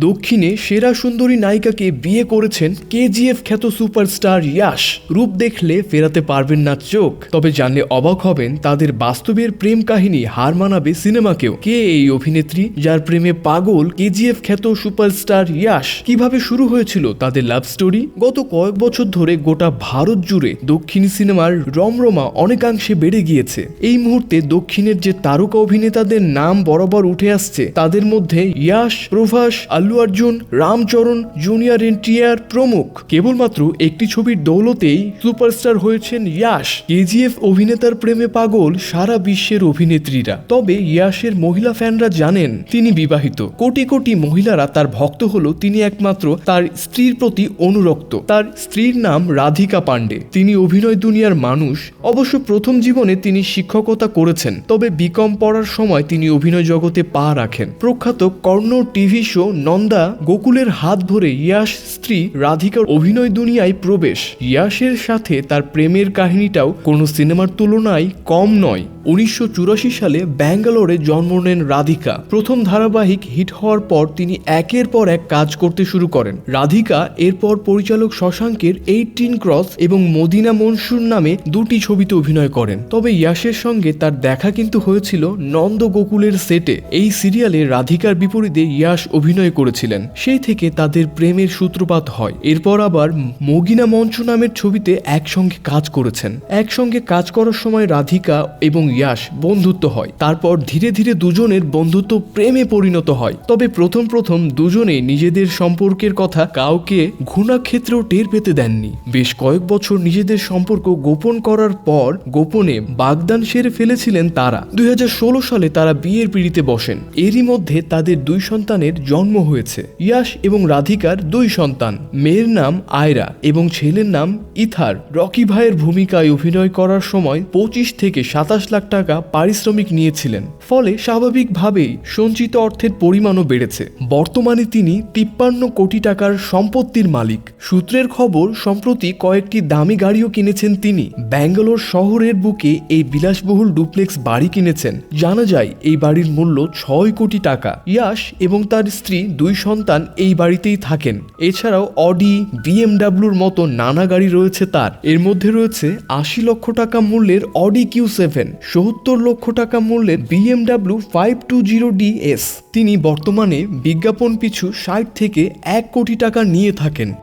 দক্ষিণে সেরা সুন্দরী নায়িকাকে বিয়ে করেছেন কেজিএফ খ্যাত সুপারস্টার ইয়াশ। রূপ দেখলে ফেরাতে পারবেন না চোখ। তবে জানলে অবাক হবেন তাদের বাস্তবের প্রেম কাহিনী হার মানাবে সিনেমাকেও। কে এই অভিনেত্রী যার প্রেমে পাগল কেজিএফ খ্যাত সুপারস্টার ইয়াশ? কীভাবে শুরু হয়েছিল তাদের লাভ স্টোরি গত কয়েক বছর ধরে গোটা ভারত জুড়ে দক্ষিণী সিনেমার রমরমা অনেকাংশে বেড়ে গিয়েছে। এই মুহূর্তে দক্ষিণের যে তারকা অভিনেতাদের নাম বরাবর উঠে আসছে, তাদের মধ্যে ইয়াশ, প্রভাস আল্লু অর্জুন, রামচরণ জুনিয়র এনটিআর প্রমুখ। কেবলমাত্র একটি ছবির দৌলতেই সুপারস্টার হয়েছেন ইয়াশ। কেজিএফ অভিনেতার প্রেমে পাগল সারা বিশ্বের অভিনেত্রীরা। তবে ইয়াশের মহিলা ফ্যানরা জানেন, তিনি বিবাহিত। কোটি কোটি মহিলারা তার ভক্ত হলো তিনি একমাত্র তার স্ত্রীর প্রতি অনুরক্ত। তার স্ত্রীর নাম রাধিকা পান্ডে তিনি অভিনয় দুনিয়ার মানুষ। অবশ্য প্রথম জীবনে তিনি শিক্ষকতা করেছেন, তবে বিকম পড়ার সময় তিনি অভিনয় জগতে পা রাখেন। প্রখ্যাত কর্ণ টিভি শো নন্দা গোকুলের হাত ধরে ইয়াশ স্ত্রী রাধিকার অভিনয় দুনিয়ায় প্রবেশ। ইয়াশের সাথে তার প্রেমের কাহিনীটাও কোনো সিনেমার তুলনায় কম নয়। উনিশশো সালে ব্যাঙ্গালোরে জন্ম নেন রাধিকা। প্রথম ধারাবাহিক হিট হওয়ার পর তিনি একের পর এক কাজ করতে শুরু করেন। রাধিকা এরপর পরিচালক শশাঙ্কের এইটিন ক্রস এবং মদিনা মনসুর নামে দুটি ছবিতে অভিনয় করেন। তবে ইয়াশের সঙ্গে তার দেখা কিন্তু হয়েছিল নন্দ গোকুলের সেটে। এই সিরিয়ালে রাধিকার বিপরীতে ইয়াশ অভিনয় করেছিলেন। সেই থেকে তাদের প্রেমের সূত্রপাত হয়। এরপর আবার মগিনা মঞ্চ নামের ছবিতে একসঙ্গে কাজ করেছেন। একসঙ্গে কাজ করার সময় রাধিকা এবং ইয়াশ বন্ধুত্ব হয়। তারপর ধীরে ধীরে দুজনের বন্ধুত্ব প্রেমে পরিণত হয়। তবে প্রথম প্রথম দুজনে নিজেদের সম্পর্কের কথা কাউকে ঘুণাক্ষেত্রেও টের পেতে দেননি। বেশ কয়েক বছর নিজেদের সম্পর্ক গোপন করার পর গোপনে বাগদান সেরে ফেলেছিলেন তারা। দুই হাজার ষোলো সালে তারা বিয়ের পিড়িতে বসেন। এরই মধ্যে তাদের দুই সন্তানের জন্ম হয়েছে। ইয়াশ এবং রাধিকার দুই সন্তান, মেয়ের নাম আয়রা এবং ছেলের নাম ইথার। রকি ভাইয়ের ভূমিকায় অভিনয় করার সময় পঁচিশ থেকে সাতাশ লাখ টাকা পারিশ্রমিক নিয়েছিলেন। ফলে স্বাভাবিকভাবেই সঞ্চিত অর্থের পরিমাণও বেড়েছে। বর্তমানে তিনি তিপ্পান্ন কোটি টাকার সম্পত্তির মালিক। সূত্রের খবর, সম্প্রতি কয়েকটি দামি গাড়িও কিনেছেন তিনি। ব্যাঙ্গালোর শহরের বুকে এই বিলাসবহুল ডুপ্লেক্স বাড়ি কিনেছেন। জানা যায়, এই বাড়ির মূল্য ছয় কোটি টাকা। ইয়াশ এবং তার স্ত্রী দুই সন্তান এই বাড়িতেই থাকেন। এছাড়াও অডি, বিএমডাব্লিউর মতো নানা গাড়ি রয়েছে তার। এর মধ্যে রয়েছে আশি লক্ষ টাকা মূল্যের অডি কিউ সেভেন, সত্তর লক্ষ টাকা মূল্যের BMW five two zero D S. তিনি বর্তমানে বিজ্ঞাপন পিছু ষাট থেকে এক কোটি টাকা নিয়ে থাকেন।